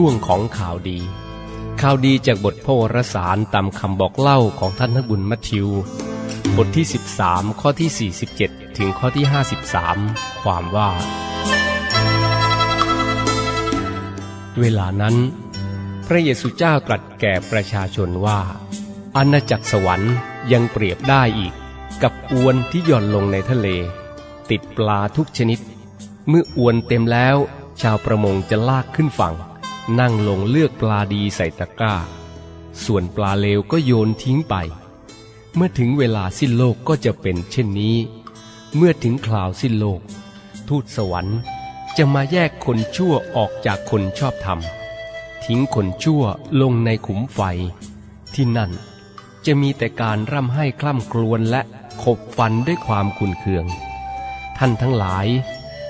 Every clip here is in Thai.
ช่วงของข่าวดี ข่าวดีจากบทพระวรสารตามคำบอกเล่าของท่านนบุญมัทธิว บทที่ 13 ข้อที่ 47 ถึงข้อที่ 53 ความว่า เวลานั้น พระเยซูเจ้าตรัสแก่ประชาชนว่า อาณาจักรสวรรค์ยังเปรียบได้อีก กับอวนที่หย่อนลงในทะเล ติดปลาทุกชนิด เมื่ออวนเต็มแล้วชาวประมงจะลากขึ้นฝั่ง นั่งลงเลือกปลาดีใส่ตะกร้า ส่วนปลาเลวก็โยนทิ้งไป เมื่อถึงเวลาสิ้นโลกก็จะเป็นเช่นนี้ เมื่อถึงคราวสิ้นโลก ทูตสวรรค์จะมาแยกคนชั่วออกจากคนชอบธรรม ทิ้งคนชั่วลงในขุมไฟ ที่นั่นจะมีแต่การร่ำไห้คล่ำกลวนและขบฟันด้วยความขุนเคือง ท่านทั้งหลาย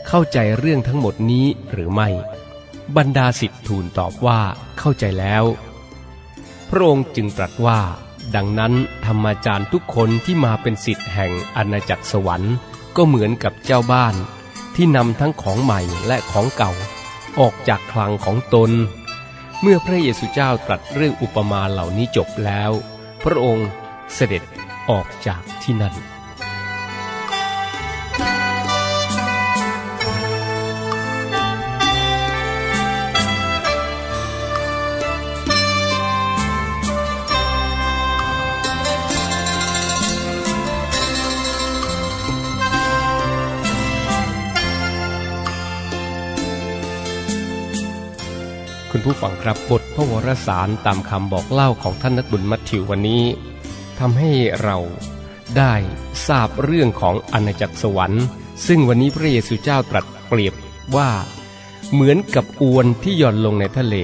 เข้าใจเรื่องทั้งหมดนี้หรือไม่ บรรดาสิทธิ์ทูลตอบว่าเข้าใจแล้ว พระองค์จึงตรัสว่า ดังนั้นธรรมาจารย์ทุกคนที่มาเป็นสิทธิ์แห่งอาณาจักรสวรรค์ ก็เหมือนกับเจ้าบ้าน ที่นำทั้งของใหม่และของเก่า ออกจากคลังของตน เมื่อพระเยซูเจ้าตรัสเรื่องอุปมาเหล่านี้จบแล้ว พระองค์เสด็จออกจากที่นั่น คุณผู้ฟังครับบทพระวรสารตามคำบอกเล่าของท่านนักบุญมัทธิววันนี้ทำให้เราได้ทราบเรื่องของอาณาจักรสวรรค์ ซึ่งวันนี้พระเยซูเจ้าตรัสเปรียบว่า เหมือนกับอวนที่หย่อนลงในทะเล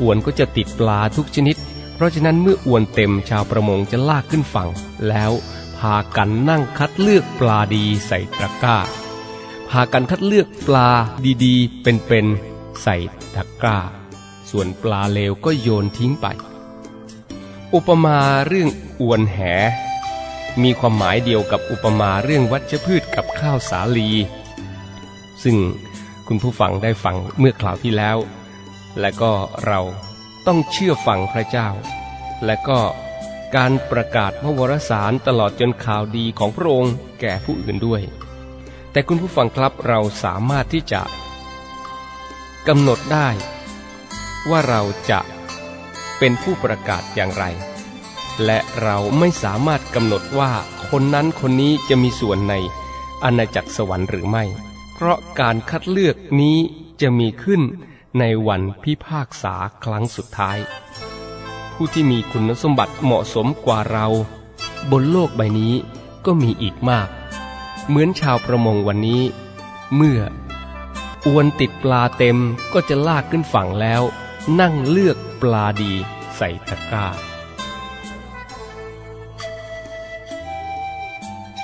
อวนก็จะติดปลาทุกชนิด เพราะฉะนั้นเมื่ออวนเต็มชาวประมงจะลากขึ้นฝั่ง แล้วพากันนั่งคัดเลือกปลาดีใส่ตะกร้า พากันคัดเลือกปลาดีๆ เป็นๆใส่ตะกร้า ส่วนปลาเลวก็โยนทิ้งไป อุปมาเรื่องอวนแห มีความหมายเดียวกับอุปมาเรื่องวัชพืชกับข้าวสาลี ซึ่งคุณผู้ฟังได้ฟังเมื่อคราวที่แล้ว และก็เราต้องเชื่อฟังพระเจ้า และก็การประกาศพระวรสารตลอดจนข่าวดีของพระองค์แก่ผู้อื่นด้วย แต่คุณผู้ฟังครับเราสามารถที่จะกำหนดได้ ว่าเราจะเป็นผู้ประกาศอย่างไร และเราไม่สามารถกำหนดว่าคนนั้นคนนี้จะมีส่วนในอาณาจักรสวรรค์หรือไม่ เพราะการคัดเลือกนี้จะมีขึ้นในวันพิพากษาครั้งสุดท้าย ผู้ที่มีคุณสมบัติเหมาะสมกว่าเรา บนโลกใบนี้ก็มีอีกมาก เหมือนชาวประมงวันนี้ เมื่ออวนติดปลาเต็มก็จะลากขึ้นฝั่งแล้ว นั่งเลือกปลาดีใส่ตะกร้า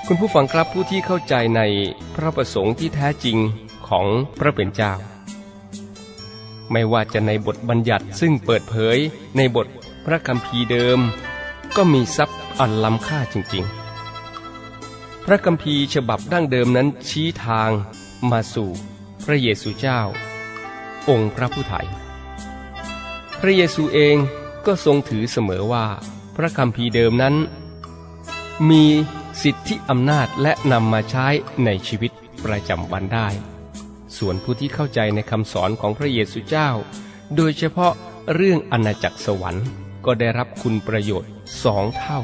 คุณผู้ฟังครับผู้ที่เข้าใจในพระประสงค์ที่แท้จริงของพระเป็นเจ้า ไม่ว่าจะในบทบัญญัติซึ่งเปิดเผยในบทพระคัมภีร์เดิม ก็มีทรัพย์อันล้ำค่าจริง ๆ พระคัมภีร์ฉบับดั้งเดิมนั้นชี้ทางมาสู่พระเยซูเจ้า องค์พระผู้ไถ่ พระเยซูเองก็ทรงถือเสมอว่า พระคัมภีร์เดิมนั้น มีสิทธิอำนาจและนำมาใช้ในชีวิตประจำวันได้ ส่วนผู้ที่เข้าใจในคำสอนของพระเยซูเจ้า โดยเฉพาะเรื่องอาณาจักรสวรรค์ก็ได้รับคุณประโยชน์สองเท่า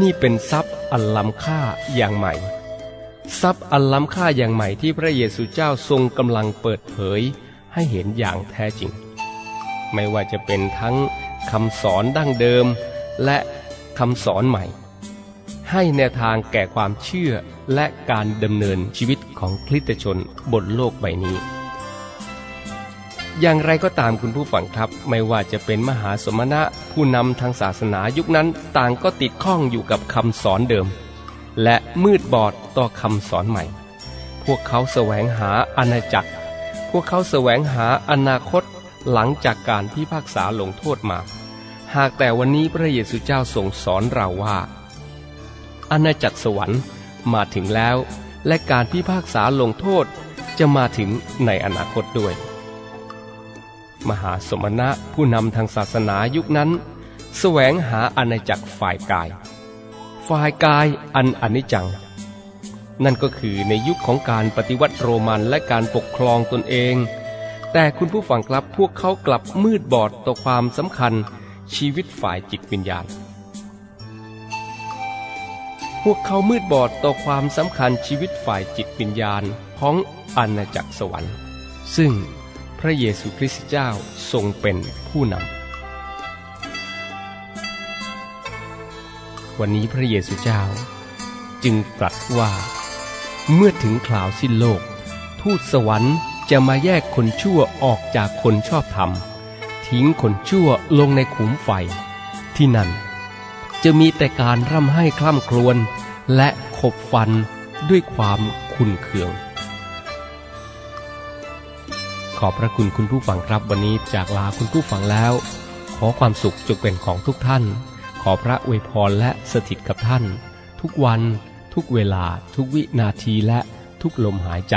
นี่เป็นทรัพย์อันล้ำค่าอย่างใหม่ ทรัพย์อันล้ำค่าอย่างใหม่ที่พระเยซูเจ้าทรงกำลังเปิดเผยให้เห็นอย่างแท้จริง ไม่ว่าจะเป็นทั้งคำสอนดั้งเดิม และคำสอนใหม่ ให้แนวทางแก่ความเชื่อและการดำเนินชีวิตของคริสตชนบนโลกใบนี้ อย่างไรก็ตามคุณผู้ฟังครับ ไม่ว่าจะเป็นมหาสมณะผู้นำทางศาสนายุคนั้นต่างก็ติดข้องอยู่กับคำสอนเดิม และมืดบอดต่อคำสอนใหม่ พวกเขาแสวงหาอาณาจักร พวกเขาแสวงหาอนาคต หลังจากการพิพากษาลงโทษมา หากแต่วันนี้พระเยซูเจ้าทรงสอนเราว่า อาณาจักรสวรรค์มาถึงแล้ว และการพิพากษาลงโทษจะมาถึงในอนาคตด้วย มหาสมณะผู้นำทางศาสนายุคนั้นแสวงหาอาณาจักรฝ่ายกาย ฝ่ายกายอันอนิจจัง นั่นก็คือในยุคของการปฏิวัติโรมันและการปกครองตนเอง แต่คุณผู้ฟังครับพวกเขากลับมืดบอดต่อความสำคัญชีวิตฝ่ายจิตวิญญาณ พวกเขามืดบอดต่อความสำคัญชีวิตฝ่ายจิตวิญญาณของอาณาจักรสวรรค์ ซึ่งพระเยซูคริสต์เจ้าทรงเป็นผู้นำ วันนี้พระเยซูเจ้า จึงตรัสว่า เมื่อถึงคราวสิ้นโลก ทูตสวรรค์ จะมาแยกคนชั่วออกจากคนชอบธรรม ทิ้งคนชั่วลงในขุมไฟ ที่นั่น จะมีแต่การร่ำไห้คล่ำครวญและขบฟันด้วยความขุนเคือง ขอบพระคุณคุณผู้ฟังครับวันนี้จากลาคุณผู้ฟังแล้ว ขอความสุขจงเป็นของทุกท่าน ขอพระอวยพรและสถิตกับท่าน ทุกวัน ทุกเวลา ทุกวินาทีและทุกลมหายใจ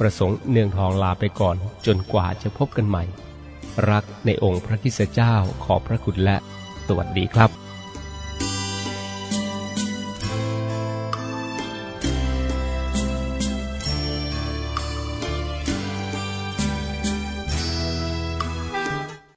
ประสงค์เนืองทองลาไปก่อนจนกว่าจะพบกันใหม่ รักในองค์พระคิสเจ้าขอพระคุณและสวัสดีครับ